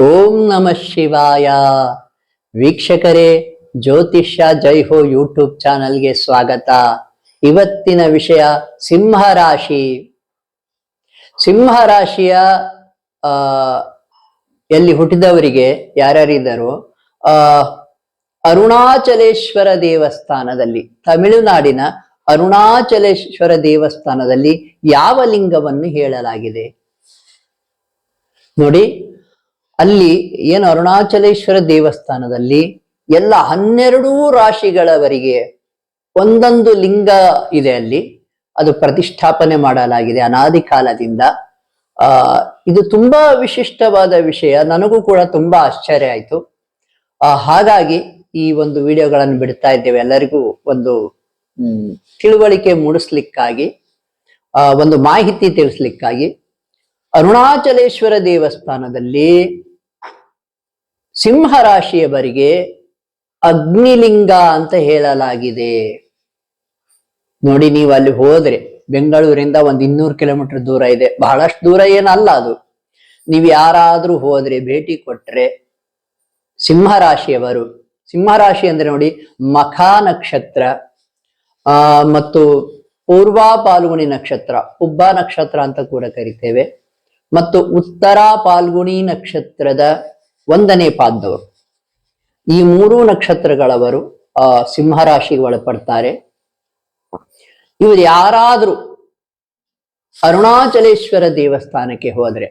ಓಂ ನಮಃ ಶಿವಾಯ. ವೀಕ್ಷಕರೇ, ಜ್ಯೋತಿಷ್ಯ ಜೈ ಹೋ ಯೂಟ್ಯೂಬ್ ಚಾನಲ್ಗೆ ಸ್ವಾಗತ. ಇವತ್ತಿನ ವಿಷಯ ಸಿಂಹ ರಾಶಿ. ಸಿಂಹ ರಾಶಿಯ, ಆ, ಎಲ್ಲಿ ಹುಟ್ಟಿದವರಿಗೆ ಯಾರ್ಯಾರಿದ್ದರು? ಆ, ಅರುಣಾಚಲೇಶ್ವರ ದೇವಸ್ಥಾನದಲ್ಲಿ, ತಮಿಳುನಾಡಿನ ಅರುಣಾಚಲೇಶ್ವರ ದೇವಸ್ಥಾನದಲ್ಲಿ ಯಾವ ಲಿಂಗವನ್ನು ಹೇಳಲಾಗಿದೆ? ನೋಡಿ ಅಲ್ಲಿ ಏನು ಅರುಣಾಚಲೇಶ್ವರ ದೇವಸ್ಥಾನದಲ್ಲಿ ಎಲ್ಲ ಹನ್ನೆರಡೂ ರಾಶಿಗಳವರಿಗೆ ಒಂದೊಂದು ಲಿಂಗ ಇದೆ ಅಲ್ಲಿ. ಅದು ಪ್ರತಿಷ್ಠಾಪನೆ ಮಾಡಲಾಗಿದೆ ಅನಾದಿ ಕಾಲದಿಂದ. ಆ, ಇದು ತುಂಬಾ ವಿಶಿಷ್ಟವಾದ ವಿಷಯ. ನನಗೂ ಕೂಡ ತುಂಬಾ ಆಶ್ಚರ್ಯ ಆಯ್ತು. ಹಾಗಾಗಿ ಈ ಒಂದು ವಿಡಿಯೋಗಳನ್ನು ಬಿಡ್ತಾ ಇದ್ದೇವೆ. ಎಲ್ಲರಿಗೂ ಒಂದು ತಿಳುವಳಿಕೆ ಮೂಡಿಸ್ಲಿಕ್ಕಾಗಿ ಒಂದು ಮಾಹಿತಿ ತಿಳಿಸ್ಲಿಕ್ಕಾಗಿ. ಅರುಣಾಚಲೇಶ್ವರ ದೇವಸ್ಥಾನದಲ್ಲಿ ಸಿಂಹ ರಾಶಿಯವರಿಗೆ ಅಗ್ನಿಲಿಂಗ ಅಂತ ಹೇಳಲಾಗಿದೆ. ನೋಡಿ ನೀವು ಅಲ್ಲಿ ಹೋದ್ರೆ, ಬೆಂಗಳೂರಿಂದ ಒಂದು ಇನ್ನೂರು ಕಿಲೋಮೀಟರ್ ದೂರ ಇದೆ. ಬಹಳಷ್ಟು ದೂರ ಏನಲ್ಲ ಅದು. ನೀವು ಯಾರಾದ್ರೂ ಹೋದ್ರೆ, ಭೇಟಿ ಕೊಟ್ರೆ ಸಿಂಹ ರಾಶಿಯವರು ಸಿಂಹ ರಾಶಿ ಅಂದ್ರೆ ನೋಡಿ ಮಖ ನಕ್ಷತ್ರ, ಆ, ಮತ್ತು ಪೂರ್ವ ಪಾಲ್ಗುಣಿ ನಕ್ಷತ್ರ ಉಬ್ಬ ನಕ್ಷತ್ರ ಅಂತ ಕೂಡ ಕರಿತೇವೆ. ಮತ್ತು ಉತ್ತರ ಪಾಲ್ಗುಣಿ ನಕ್ಷತ್ರದ ಒಂದನೇ ಪಾದದವರು. ಈ ಮೂರು ನಕ್ಷತ್ರಗಳವರು, ಆ ಸಿಂಹರಾಶಿಗೆ ಒಳಪಡ್ತಾರೆ ಇವರು ಯಾರಾದರೂ ಅರುಣಾಚಲೇಶ್ವರ ದೇವಸ್ಥಾನಕ್ಕೆ ಹೋದ್ರೆ,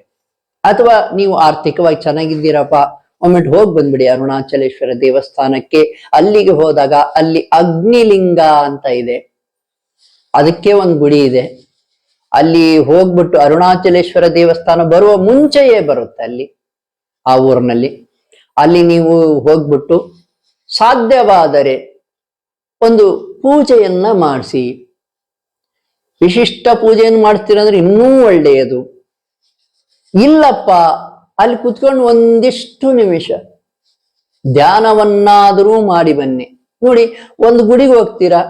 ಅಥವಾ ನೀವು ಆರ್ಥಿಕವಾಗಿ ಚೆನ್ನಾಗಿದ್ದೀರಪ್ಪ, ಒಮ್ಮೆ ಹೋಗಿ ಬಂದ್ಬಿಡಿ ಅರುಣಾಚಲೇಶ್ವರ ದೇವಸ್ಥಾನಕ್ಕೆ. ಅಲ್ಲಿಗೆ ಹೋದಾಗ ಅಲ್ಲಿ ಅಗ್ನಿಲಿಂಗ ಅಂತ ಇದೆ. ಅದಕ್ಕೆ ಒಂದು ಗುಡಿ ಇದೆ. ಅಲ್ಲಿ ಹೋಗ್ಬಿಟ್ಟು ಅರುಣಾಚಲೇಶ್ವರ ದೇವಸ್ಥಾನ ಬರುವ ಮುಂಚೆಯೇ ಬರುತ್ತೆ ಅಲ್ಲಿ. ಆ ಊರಿನಲ್ಲಿ. ಅಲ್ಲಿ ನೀವು ಹೋಗ್ಬಿಟ್ಟು ಸಾಧ್ಯವಾದರೆ ಒಂದು ಪೂಜೆಯನ್ನ ಮಾಡಿಸಿ. ವಿಶಿಷ್ಟ ಪೂಜೆಯನ್ನು ಮಾಡ್ತೀರಂದ್ರೆ ಇನ್ನೂ ಒಳ್ಳೆಯದು. ಇಲ್ಲಪ್ಪ, ಅಲ್ಲಿ ಕುತ್ಕೊಂಡು ಒಂದಿಷ್ಟು ನಿಮಿಷ. ಧ್ಯಾನವನ್ನಾದರೂ ಮಾಡಿ ಬನ್ನಿ. ನೋಡಿ, ಒಂದು ಗುಡಿಗೆ ಹೋಗ್ತೀರಾ?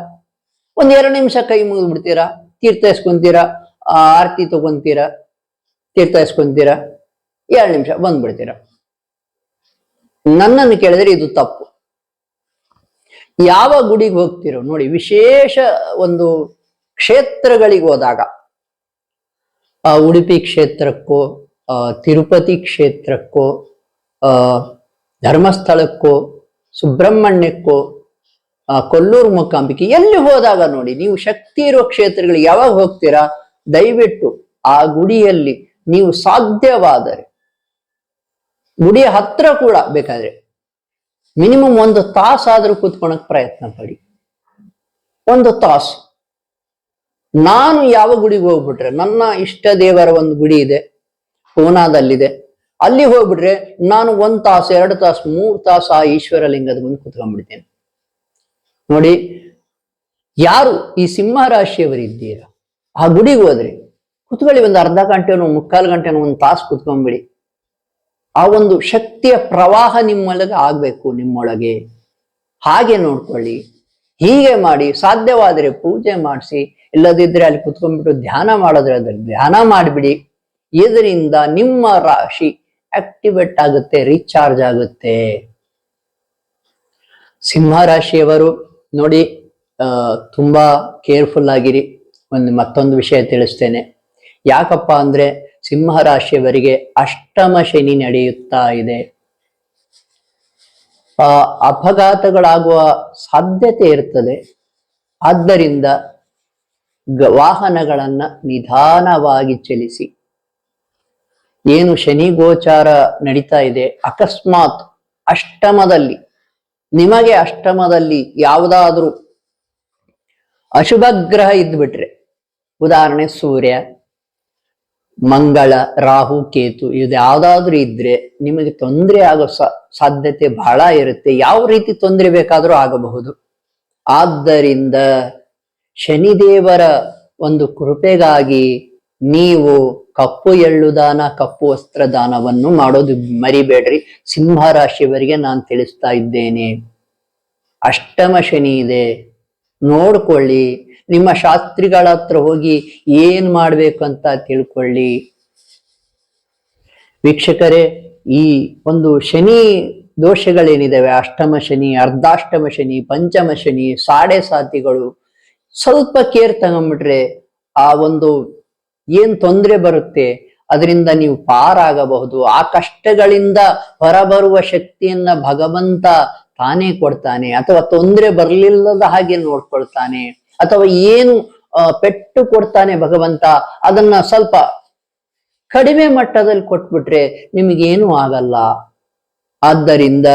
ಒಂದ್ ಎರಡು ನಿಮಿಷ ಕೈ ಮುಗಿದು ಬಿಡ್ತೀರಾ ತೀರ್ಥ ಎಸ್ಕೊಂತೀರಾ ಆರತಿ ತಗೊಂತೀರಾ? ತೀರ್ಥ ಎಸ್ಕೊಂತೀರಾ ಎರಡು ನಿಮಿಷ ಬಂದ್ಬಿಡ್ತೀರಾ? ನನ್ನನ್ನು ಕೇಳಿದ್ರೆ ಇದು ತಪ್ಪು. ಯಾವ ಗುಡಿಗೆ ಹೋಗ್ತಿರೋ ನೋಡಿ, ವಿಶೇಷ ಒಂದು ಕ್ಷೇತ್ರಗಳಿಗೆ ಹೋದಾಗ ಉಡುಪಿ ಕ್ಷೇತ್ರಕ್ಕೋ ತಿರುಪತಿ ಕ್ಷೇತ್ರಕ್ಕೋ ಧರ್ಮಸ್ಥಳಕ್ಕೋ, ಸುಬ್ರಹ್ಮಣ್ಯಕ್ಕೋ ಕೊಲ್ಲೂರು ಮೂಕಾಂಬಿಕೆ, ಎಲ್ಲಿ ಹೋದಾಗ ನೋಡಿ, ನೀವು ಶಕ್ತಿ ಇರುವ ಕ್ಷೇತ್ರಗಳಿಗೆ ಯಾವಾಗ ಹೋಗ್ತೀರಾ? ದಯವಿಟ್ಟು ಆ ಗುಡಿಯಲ್ಲಿ ನೀವು ಸಾಧ್ಯವಾದರೆ ಗುಡಿಯ ಹತ್ರ ಕೂಡ ಬೇಕಾದ್ರೆ ಮಿನಿಮಮ್ ಒಂದು ತಾಸಾದ್ರೂ ಕೂತ್ಕೊಳಕ್ ಪ್ರಯತ್ನ ಪಡಿ. ಒಂದು ತಾಸು. ನಾನು ಯಾವ ಗುಡಿಗೆ ಹೋಗ್ಬಿಟ್ರೆ, ನನ್ನ ಇಷ್ಟ ದೇವರ ಒಂದು ಗುಡಿ ಇದೆ ಪೂನಾದಲ್ಲಿದೆ ಅಲ್ಲಿ ಹೋಗ್ಬಿಟ್ರೆ ನಾನು ಒಂದ್ ತಾಸು, ಎರಡು ತಾಸು, ಮೂರು ತಾಸು ಆ ಈಶ್ವರ ಲಿಂಗದ ಮುಂದೆ ಕುತ್ಕೊಂಡ್ಬಿಡ್ತೇನೆ. ನೋಡಿ, ಯಾರು ಈ ಸಿಂಹ ರಾಶಿಯವರಿದ್ದೀರಾ? ಆ ಗುಡಿಗೆ ಹೋದ್ರೆ, ಕುತ್ಕೊಳ್ಳಿ ಒಂದು ಅರ್ಧ ಗಂಟೆನೋ, ಮುಕ್ಕಾಲು ಗಂಟೆನೋ ಒಂದು ತಾಸು ಕುತ್ಕೊಂಡ್ಬಿಡಿ. ಆ ಒಂದು ಶಕ್ತಿಯ ಪ್ರವಾಹ ನಿಮ್ಮೊಳಗೆ ಆಗ್ಬೇಕು, ನಿಮ್ಮೊಳಗೆ. ಹಾಗೆ ನೋಡ್ಕೊಳ್ಳಿ. ಹೀಗೆ ಮಾಡಿ, ಸಾಧ್ಯವಾದರೆ ಪೂಜೆ ಮಾಡಿಸಿ, ಇಲ್ಲದಿದ್ರೆ ಅಲ್ಲಿ ಕುತ್ಕೊಂಡ್ಬಿಟ್ಟು ಧ್ಯಾನ ಮಾಡಿದ್ರೆ ಅದ್ರಲ್ಲಿ ಧ್ಯಾನ ಮಾಡಿಬಿಡಿ. ಇದರಿಂದ ನಿಮ್ಮ ರಾಶಿ ಆಕ್ಟಿವೇಟ್ ಆಗುತ್ತೆ, ರೀಚಾರ್ಜ್ ಆಗುತ್ತೆ. ಸಿಂಹ ರಾಶಿಯವರು, ನೋಡಿ ತುಂಬಾ ಕೇರ್ಫುಲ್ ಆಗಿರಿ. ಒಂದು ಮತ್ತೊಂದು ವಿಷಯ ತಿಳಿಸ್ತೇನೆ. ಯಾಕಪ್ಪ ಅಂದ್ರೆ ಸಿಂಹ ರಾಶಿಯವರಿಗೆ ಅಷ್ಟಮ ಶನಿ ನಡೆಯುತ್ತಾ ಇದೆ. ಆ ಅಪಘಾತಗಳಾಗುವ ಸಾಧ್ಯತೆ ಇರ್ತದೆ. ಆದ್ದರಿಂದ ವಾಹನಗಳನ್ನ ನಿಧಾನವಾಗಿ ಚಲಿಸಿ. ಏನು ಶನಿ ಗೋಚಾರ ನಡೀತಾ ಇದೆ. ಅಕಸ್ಮಾತ್ ಅಷ್ಟಮದಲ್ಲಿ, ನಿಮಗೆ ಅಷ್ಟಮದಲ್ಲಿ ಯಾವುದಾದ್ರೂ ಅಶುಭ ಗ್ರಹ ಇದ್ಬಿಟ್ರೆ, ಉದಾಹರಣೆ ಸೂರ್ಯ. ಮಂಗಳ, ರಾಹು, ಕೇತು ಇದು ಯಾವ್ದಾದ್ರೂ ಇದ್ರೆ ನಿಮಗೆ ತೊಂದರೆ ಆಗೋ ಸಾಧ್ಯತೆ ಬಹಳ ಇರುತ್ತೆ. ಯಾವ ರೀತಿ ತೊಂದರೆ ಬೇಕಾದರೂ ಆಗಬಹುದು. ಆದ್ದರಿಂದ ಶನಿದೇವರ ಒಂದು ಕೃಪೆಗಾಗಿ ನೀವು ಕಪ್ಪು ಎಳ್ಳು ದಾನ ಕಪ್ಪು ವಸ್ತ್ರ ದಾನವನ್ನು ಮಾಡೋದು ಮರಿಬೇಡ್ರಿ. ಸಿಂಹ ರಾಶಿಯವರಿಗೆ ನಾನು ತಿಳಿಸ್ತಾ ಇದ್ದೇನೆ. ಅಷ್ಟಮ ಶನಿ ಇದೆ. ನೋಡ್ಕೊಳ್ಳಿ. ನಿಮ್ಮ ಶಾಸ್ತ್ರಿಗಳ ಹತ್ರ ಹೋಗಿ ಏನ್ ಮಾಡ್ಬೇಕು ಅಂತ ತಿಳ್ಕೊಳ್ಳಿ. ವೀಕ್ಷಕರೇ, ಈ ಒಂದು ಶನಿ ದೋಷಗಳೇನಿದಾವೆ? ಅಷ್ಟಮ ಶನಿ, ಅರ್ಧಾಷ್ಟಮ ಶನಿ, ಪಂಚಮ ಶನಿ, ಸಾಡೆ ಸಾತಿಗಳು, ಸ್ವಲ್ಪ ಕೇರ್ ತಗೊಂಡ್ಬಿಟ್ರೆ ಆ ಒಂದು ಏನ್ ತೊಂದರೆ ಬರುತ್ತೆ? ಅದರಿಂದ ನೀವು ಪಾರಾಗಬಹುದು. ಆ ಕಷ್ಟಗಳಿಂದ ಹೊರಬರುವ ಶಕ್ತಿಯನ್ನ ಭಗವಂತ ತಾನೇ ಕೊಡ್ತಾನೆ. ಅಥವಾ ತೊಂದರೆ ಬರಲಿಲ್ಲದ ಹಾಗೆ ನೋಡ್ಕೊಳ್ತಾನೆ. ಅಥವಾ ಏನು ಪೆಟ್ಟು ಕೊಡ್ತಾನೆ ಭಗವಂತ, ಅದನ್ನ ಸ್ವಲ್ಪ ಕಡಿಮೆ ಮಟ್ಟದಲ್ಲಿ ಕೊಟ್ಬಿಟ್ರೆ ನಿಮಗೇನು ಆಗಲ್ಲ. ಆದ್ದರಿಂದ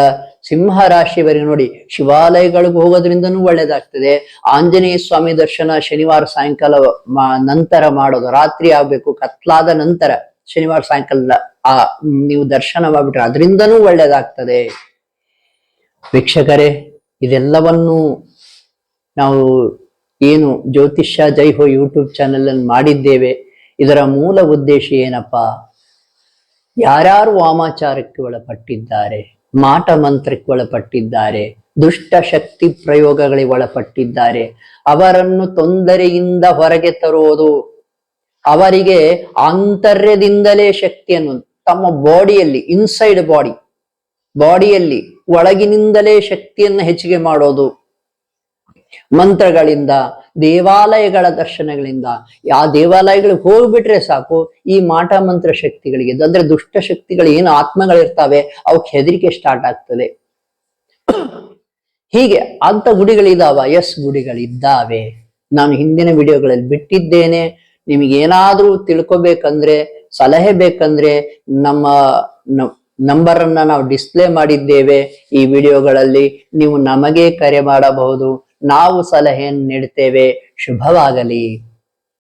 ಸಿಂಹ ರಾಶಿಯವರಿಗೆ ನೋಡಿ, ಶಿವಾಲಯಗಳಿಗೆ ಹೋಗೋದ್ರಿಂದನೂ ಒಳ್ಳೇದಾಗ್ತದೆ. ಆಂಜನೇಯ ಸ್ವಾಮಿ ದರ್ಶನ ಶನಿವಾರ ಸಾಯಂಕಾಲ ನಂತರ ಮಾಡೋದು. ರಾತ್ರಿ ಆಗ್ಬೇಕು, ಕತ್ಲಾದ ನಂತರ ಶನಿವಾರ ಸಾಯಂಕಾಲ, ಆ, ನೀವು ದರ್ಶನ ಮಾಡ್ಬಿಟ್ರೆ ಅದರಿಂದನೂ ಒಳ್ಳೇದಾಗ್ತದೆ. ವೀಕ್ಷಕರೇ, ಇದೆಲ್ಲವನ್ನು ನಾವು ಏನು ಜ್ಯೋತಿಷ್ಯ ಜೈಹೋ ಯೂಟ್ಯೂಬ್ ಚಾನೆಲ್ ಅನ್ನು ಮಾಡಿದ್ದೇವೆ. ಇದರ ಮೂಲ ಉದ್ದೇಶ ಏನಪ್ಪ? ಯಾರ್ಯಾರು ವಾಮಾಚಾರಕ್ಕೆ ಒಳಪಟ್ಟಿದ್ದಾರೆ, ಮಾಟ ಮಂತ್ರಕ್ಕೆ ಒಳಪಟ್ಟಿದ್ದಾರೆ, ದುಷ್ಟ ಶಕ್ತಿ ಪ್ರಯೋಗಗಳಿಗೆ ಒಳಪಟ್ಟಿದ್ದಾರೆ, ಅವರನ್ನು ತೊಂದರೆಯಿಂದ ಹೊರಗೆ ತರುವುದು, ಅವರಿಗೆ ಆಂತರ್ಯದಿಂದಲೇ ಶಕ್ತಿಯನ್ನು ತಮ್ಮ ಬಾಡಿಯಲ್ಲಿ ಇನ್ಸೈಡ್ ಬಾಡಿ ಬಾಡಿಯಲ್ಲಿ ಒಳಗಿನಿಂದಲೇ ಶಕ್ತಿಯನ್ನು ಹೆಚ್ಚಿಗೆ ಮಾಡೋದು. ಮಂತ್ರಗಳಿಂದ, ದೇವಾಲಯಗಳ ದರ್ಶನಗಳಿಂದ. ಯಾವ ದೇವಾಲಯಗಳಿಗೆ ಹೋಗ್ಬಿಟ್ರೆ ಸಾಕು, ಈ ಮಾಟ ಮಂತ್ರ ಶಕ್ತಿಗಳಿಗೆ. ಅಂದ್ರೆ ದುಷ್ಟ ಶಕ್ತಿಗಳು, ಏನು ಆತ್ಮಗಳಿರ್ತಾವೆ, ಅವಕ್ಕೆ ಹೆದರಿಕೆ ಸ್ಟಾರ್ಟ್ ಆಗ್ತದೆ. ಹೀಗೆ ಅಂತ ಗುಡಿಗಳಿದಾವ. ಎಸ್ ಗುಡಿಗಳಿದ್ದಾವೆ. ನಾನು ಹಿಂದಿನ ವಿಡಿಯೋಗಳಲ್ಲಿ ಬಿಟ್ಟಿದ್ದೇನೆ. ನಿಮಗೇನಾದ್ರೂ ತಿಳ್ಕೊಬೇಕಂದ್ರೆ, ಸಲಹೆ ಬೇಕಂದ್ರೆ, ನಮ್ಮ ನಂಬರ್ ಅನ್ನ ನಾವು ಡಿಸ್ಪ್ಲೇ ಮಾಡಿದ್ದೇವೆ ಈ ವಿಡಿಯೋಗಳಲ್ಲಿ. ನೀವು ನಮಗೆ ಕರೆ ಮಾಡಬಹುದು. ನಾವು ಸಲಹೆಯನ್ನು ನೀಡುತ್ತೇವೆ. ಶುಭವಾಗಲಿ.